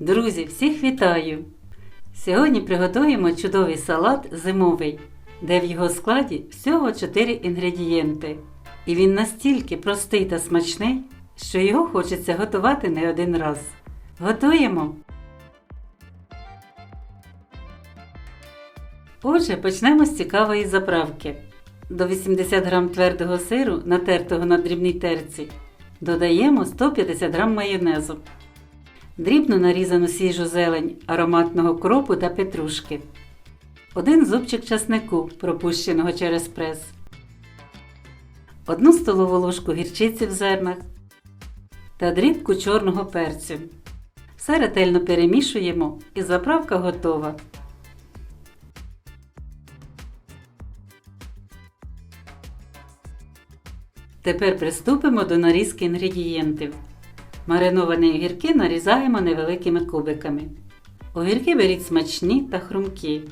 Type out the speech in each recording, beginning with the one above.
Друзі, всіх вітаю! Сьогодні приготуємо чудовий салат зимовий, де в його складі всього 4 інгредієнти. І він настільки простий та смачний, що його хочеться готувати не один раз. Готуємо! Отже, почнемо з цікавої заправки. До 80 г твердого сиру, натертого на дрібній терці, додаємо 150 г майонезу, дрібно нарізану свіжу зелень ароматного кропу та петрушки, один зубчик часнику, пропущеного через прес, одну столову ложку гірчиці в зернах та дрібку чорного перцю. Все ретельно перемішуємо і заправка готова. Тепер приступимо до нарізки інгредієнтів. Мариновані огірки нарізаємо невеликими кубиками. Огірки беріть смачні та хрумкі.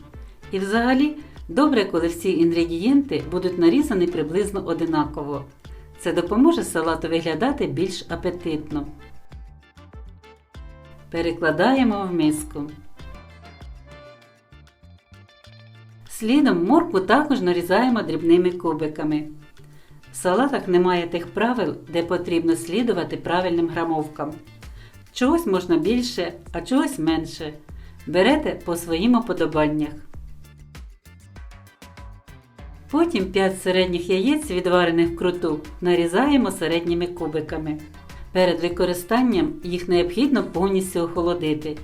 І взагалі добре, коли всі інгредієнти будуть нарізані приблизно одинаково. Це допоможе салату виглядати більш апетитно. Перекладаємо в миску. Слідом моркву також нарізаємо дрібними кубиками. В салатах немає тих правил, де потрібно слідувати правильним грамовкам. Чогось можна більше, а чогось менше. Берете по своїм уподобаннях. Потім 5 середніх яєць, відварених вкруту, нарізаємо середніми кубиками. Перед використанням їх необхідно повністю охолодити,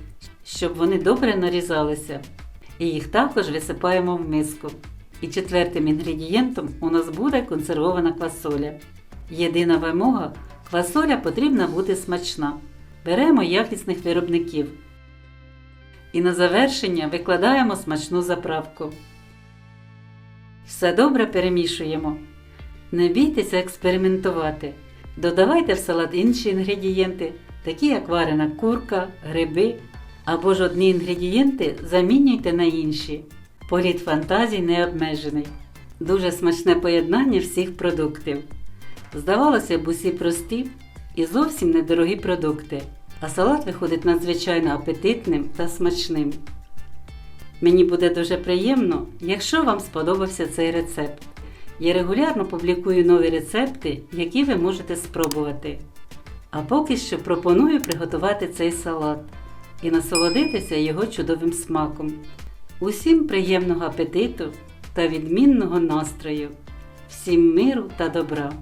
щоб вони добре нарізалися. І їх також висипаємо в миску. І четвертим інгредієнтом у нас буде консервована квасоля. Єдина вимога квасоля потрібна бути смачна. Беремо якісних виробників. І на завершення викладаємо смачну заправку. Все добре перемішуємо. Не бійтеся експериментувати. Додавайте в салат інші інгредієнти, такі як варена курка, гриби або ж одні інгредієнти замінюйте на інші. Політ фантазій не обмежений. Дуже смачне поєднання всіх продуктів. Здавалося б, усі прості і зовсім недорогі продукти, а салат виходить надзвичайно апетитним та смачним. Мені буде дуже приємно, якщо вам сподобався цей рецепт. Я регулярно публікую нові рецепти, які ви можете спробувати. А поки що пропоную приготувати цей салат і насолодитися його чудовим смаком. Усім приємного апетиту та відмінного настрою, всім миру та добра!